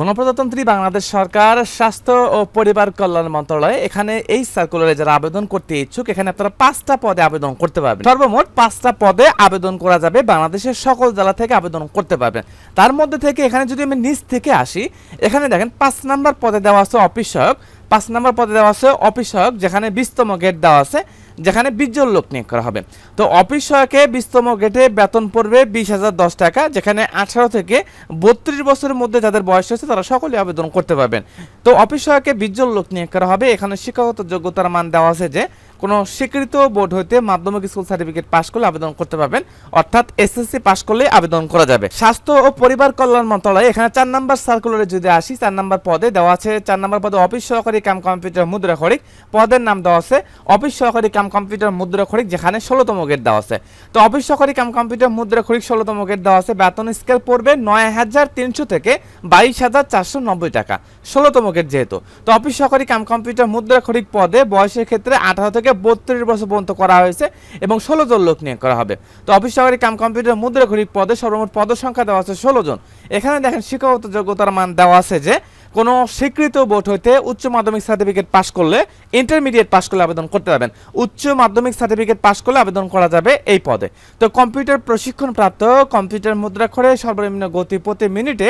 গণপ্রজাতন্ত্রী বাংলাদেশ সরকার, স্বাস্থ্য ও পরিবার কল্যাণ মন্ত্রণালয় এখানে এই সার্কুলারে যারা আবেদন করতে ইচ্ছুক, এখানে আপনারা পাঁচটা পদে আবেদন করতে পারবেন। সর্বমোট পাঁচটা পদে আবেদন করা যাবে, বাংলাদেশের সকল জেলা থেকে আবেদন করতে পারবেন। তার মধ্যে থেকে এখানে যদি আমি নিচ থেকে আসি, এখানে দেখেন পাঁচ নাম্বার পদে দেওয়া আছে অফিস সহায়ক পাঁচ নাম্বার পদে দেওয়া আছে অফিস সহায়ক যেখানে বিশতম গেট দেওয়া আছে। যেখানে বিশজন লোক নিয়োগ করা হবে। তো অফিস সহায়কে বিশতম গেটে বেতন পড়বে বিশ হাজার দশ টাকা, যেখানে আঠারো থেকে বত্রিশ বছরের মধ্যে যাদের বয়স হয়েছে তারা সকলে আবেদন করতে পারবেন। তো অফিস সহায়কে বিশজন লোক নিয়োগ করা হবে। এখানে শিক্ষাগত যোগ্যতার মান দেওয়া আছে যে কোনো স্বীকৃত বোর্ড হইতে মাধ্যমিক স্কুল সার্টিফিকেট পাশ করলে আবেদন করতে পারবেন। অর্থাৎ এসএসসি পাশ করলে আবেদন করা যাবে। স্বাস্থ্য ও পরিবার কল্যাণ মন্ত্রণালয় এখানে চার নাম্বার সার্কুলারে যদি আসি, চার নাম্বার পদে দেওয়া আছে, চার নাম্বার পদে অফিস সহকারী কাম কম্পিউটার মুদ্রা খড়িক। পদের নাম দেওয়া আছে, অফিস সহকারী কাম কম্পিউটার মুদ্রা খড়িক, যেখানে ষোলোতম গেট দেওয়া আছে। তো অফিস সহকারী কাম কম্পিউটার মুদ্রা খড়িক ষোলোতম গেট দেওয়া আছে, বেতন স্কেল পড়বে নয় হাজার তিনশো থেকে বাইশ হাজার চারশো নব্বই টাকা, ষোলোতম গেট যেহেতু। তো অফিস সহকারী কাম কম্পিউটার মুদ্রা খড়িক পদে বয়সের ক্ষেত্রে আঠারো থেকে বত্রিশ বছর পর্যন্ত করা হয়েছে এবং ষোলো জন লোক নিয়োগ করা হবে। তো অফিস সহকারী কাম কম্পিউটার মুদ্রা ঘড়ি পদে সর্বমোট পদ সংখ্যা দেওয়া আছে ষোলো জন। এখানে দেখেন শিক্ষাগত যোগ্যতার মান দেওয়া আছে যে, কোনো স্বীকৃত বোর্ড হইতে উচ্চ মাধ্যমিক সার্টিফিকেট পাশ করলে ইন্টারমিডিয়েট পাশ করলে আবেদন করতে পারবেন। উচ্চ মাধ্যমিক সার্টিফিকেট পাশ করলে আবেদন করা যাবে এই পদে। তো কম্পিউটার প্রশিক্ষণপ্রাপ্ত কম্পিউটার মুদ্রাক্ষরে সর্বনিম্ন গতি প্রতি মিনিটে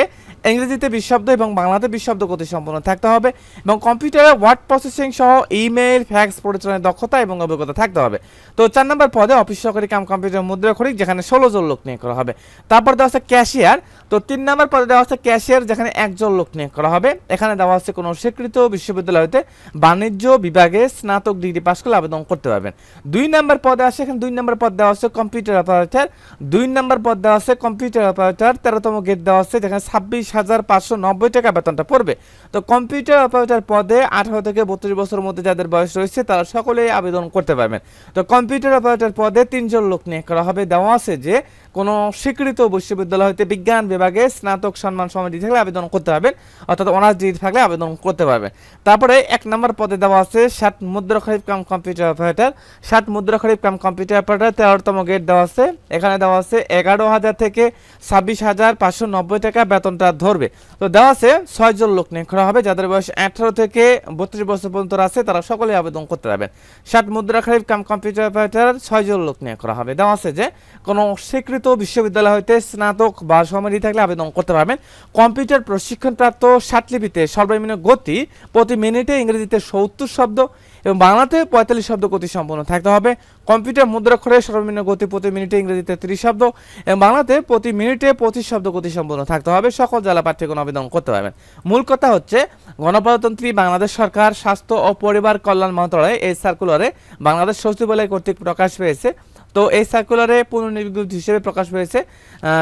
ইংরেজিতে বিশ শব্দ এবং বাংলাতে বিশ শব্দ গতি সম্পন্ন থাকতে হবে এবং কম্পিউটারে ওয়ার্ড প্রসেসিং সহ ইমেল ফ্যাক্স পরিচালনার দক্ষতা এবং অভিজ্ঞতা থাকতে হবে। তো চার নম্বর পদে অফিস সহকারী কাম কম্পিউটার মুদ্রাক্ষরিক যেখানে ষোলো জন লোক নিয়ে করা হবে। তারপর দেওয়া আছে ক্যাশিয়ার। তো তিন নম্বর পদে দেওয়া আছে ক্যাশিয়ার, যেখানে একজন লোক নিয়োগ করা হবে। এখানে দেওয়া আছে কোনো স্বীকৃত বিশ্ববিদ্যালয় হতে বাণিজ্য বিভাগে স্নাতক ডিগ্রি পাশ করলে আবেদন করতে পারবেন। দুই নাম্বার পদে আছে এখানে দুই নাম্বার পদ দেওয়া আছে কম্পিউটার অপারেটর। দুই নাম্বার পদ দেওয়া আছে কম্পিউটার অপারেটর। তেরোতম গেট দেওয়া আছে যেখানে ছাব্বিশ হাজার পাঁচশো নব্বই টাকা বেতনটা পড়বে। তো কম্পিউটার অপারেটর পদে আঠারো থেকে বত্রিশ বছরের মধ্যে যাদের বয়স রয়েছে, তারা সকলেই আবেদন করতে পারবেন। তো কম্পিউটার অপারেটর পদে তিনজন লোক নিয়োগ করা হবে। দেওয়া আছে যে, কোনো স্বীকৃত বিশ্ববিদ্যালয় হতে বিজ্ঞান বিভাগে স্নাতক সম্মান সমিতি থাকলে আবেদন করতে পারবেন, অর্থাৎ অনার্স ডিগ্রি থাকলে আবেদন করতে পারবেন। তারপরে এক নম্বর পদে দেওয়া আছে, ষাট মুদ্রা খরিফ কাম কম্পিউটার অপারেটর। ষাট মুদ্রা খরিফ কাম কম্পিউটার অপারেটর, তেরোতম গেট দেওয়া আছে। এখানে দেওয়া আছে, এগারো হাজার থেকে ছাব্বিশ হাজার পাঁচশো নব্বই টাকা বেতনটা ধরবে। তো দেওয়া আছে ছয়জন লোক নিয়োগ করা হবে, যাদের বয়স আঠারো থেকে বত্রিশ বছর পর্যন্ত আছে, তারা সকলে আবেদন করতে পারবেন। ষাট মুদ্রা খরিফ কাম কম্পিউটার অপারেটর ছয়জন লোক নিয়োগ করা হবে। দেওয়া আছে যে, কোনো স্বীকৃত বিশ্ববিদ্যালয় হইতে স্নাতক বা সমাধি থাকলে আবেদন করতে পারবেন। কম্পিউটার প্রশিক্ষণপ্রাপ্ত ষাটলিপিতে সর্বনিম্ন গতি প্রতি মিনিটে ইংরেজিতে সত্তর শব্দ এবং বাংলাতে পঁয়তাল্লিশ শব্দ গতি সম্পন্ন থাকতে হবে। কম্পিউটার মুদ্রাক্ষরে সর্বনিম্ন গতি প্রতি মিনিটে ইংরেজিতে ত্রিশ শব্দ এবং বাংলাতে প্রতি মিনিটে পঁচিশ শব্দ গতি সম্পন্ন থাকতে হবে। সকল জেলা পাঠ্যক্রম আবেদন করতে পারবেন। মূল কথা হচ্ছে, গণপ্রজাতন্ত্রী বাংলাদেশ সরকার, স্বাস্থ্য ও পরিবার কল্যাণ মন্ত্রণালয়, এই সার্কুলারে বাংলাদেশ সচিবালয় কর্তৃক প্রকাশ পেয়েছে। তো এই সার্কুলারে পুনর্নির্গত হিসেবে প্রকাশ হয়েছে।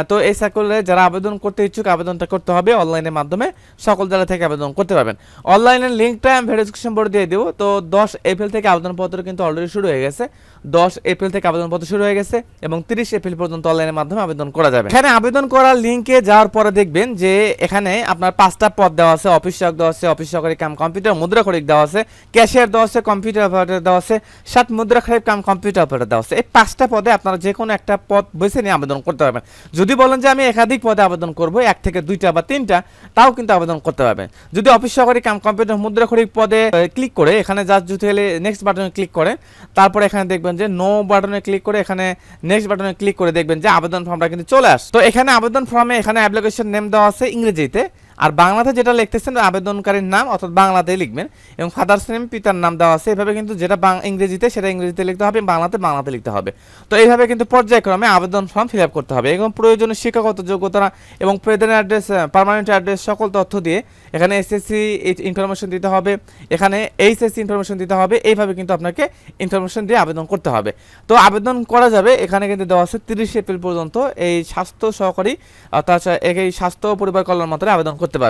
তো এই সার্কুলারে যারা আবেদন করতে ইচ্ছুক, আবেদনটা করতে হবে অনলাইনের মাধ্যমে। সকল জেলা থেকে আবেদন করতে পারবেন। অনলাইনের লিঙ্কটা আমি ভেরিফিকেশন বোর্ড দিয়ে দেবো। তো দশ এপ্রিল থেকে আবেদনপত্র কিন্তু অলরেডি শুরু হয়ে গেছে। দশ এপ্রিল থেকে আবেদনপত্র শুরু হয়ে গেছে এবং তিরিশ এপ্রিল পর্যন্ত অনলাইনের মাধ্যমে আবেদন করা যাবে। এখানে আবেদন করার লিঙ্কে যাওয়ার পরে দেখবেন যে এখানে আপনার পাঁচটা পদ দেওয়া আছে অফিস সহায়ক দেওয়া আছে অফিস সহকারী কাম কম্পিউটার মুদ্রা খরিক দেওয়া আছে ক্যাশিয়ার দেওয়া আছে কম্পিউটার অপারেটর দেওয়া আছে, সাত মুদ্রা খরিক কাম কম্পিউটার অপারেটর দেওয়া আছে। এই পাঁচটা পদে আপনারা যে কোনো একটা পদ বেছে নিয়ে আবেদন করতে পারবেন। যদি বলেন যে আমি একাধিক পদে আবেদন করব, এক থেকে দুইটা বা তিনটা, তাও কিন্তু আবেদন করতে পারবেন। যদি অফিস সহকারী কাম কম্পিউটার মুদ্রা খরিক পদে ক্লিক করে, এখানে জাস্ট যদি হলে নেক্সট বাটনে ক্লিক করে, তারপরে এখানে দেখবেন যে নো বাটনে ক্লিক করে এখানে নেক্সট বাটনে ক্লিক করে দেখবেন যে আবেদন ফর্মটা কিন্তু চলে আসে তো এখানে আবেদন ফর্মে এখানে অ্যাপ্লিকেশন নেম দেওয়া আছে ইংরেজিতে। আর বাংলাতে যেটা লিখতেছেন, আবেদনকারীর নাম অর্থাৎ বাংলাতেই লিখবেন এবং ফাদার্স নেম পিতার নাম দেওয়া আছে। এভাবে কিন্তু যেটা ইংরেজিতে, সেটা ইংরেজিতে লিখতে হবে, বাংলাতে বাংলাতে লিখতে হবে। তো এইভাবে কিন্তু পর্যায়ক্রমে আবেদন ফর্ম ফিল আপ করতে হবে এবং প্রয়োজনীয় শিক্ষাগত যোগ্যতা এবং প্রেজেন্ট অ্যাড্রেস পার্মানেন্ট অ্যাড্রেস সকল তথ্য দিয়ে এখানে এসএসসি ইনফরমেশন দিতে হবে। এখানে এইচএসসি ইনফরমেশন দিতে হবে। এইভাবে কিন্তু আপনাকে ইনফরমেশন দিয়ে আবেদন করতে হবে। তো আবেদন করা যাবে, এখানে কিন্তু দেওয়া আছে তিরিশ এপ্রিল পর্যন্ত। এই স্বাস্থ্য সহকারী অর্থাৎ এই স্বাস্থ্য পরিবার কল্যাণ মন্ত্রণালয়ে আবেদন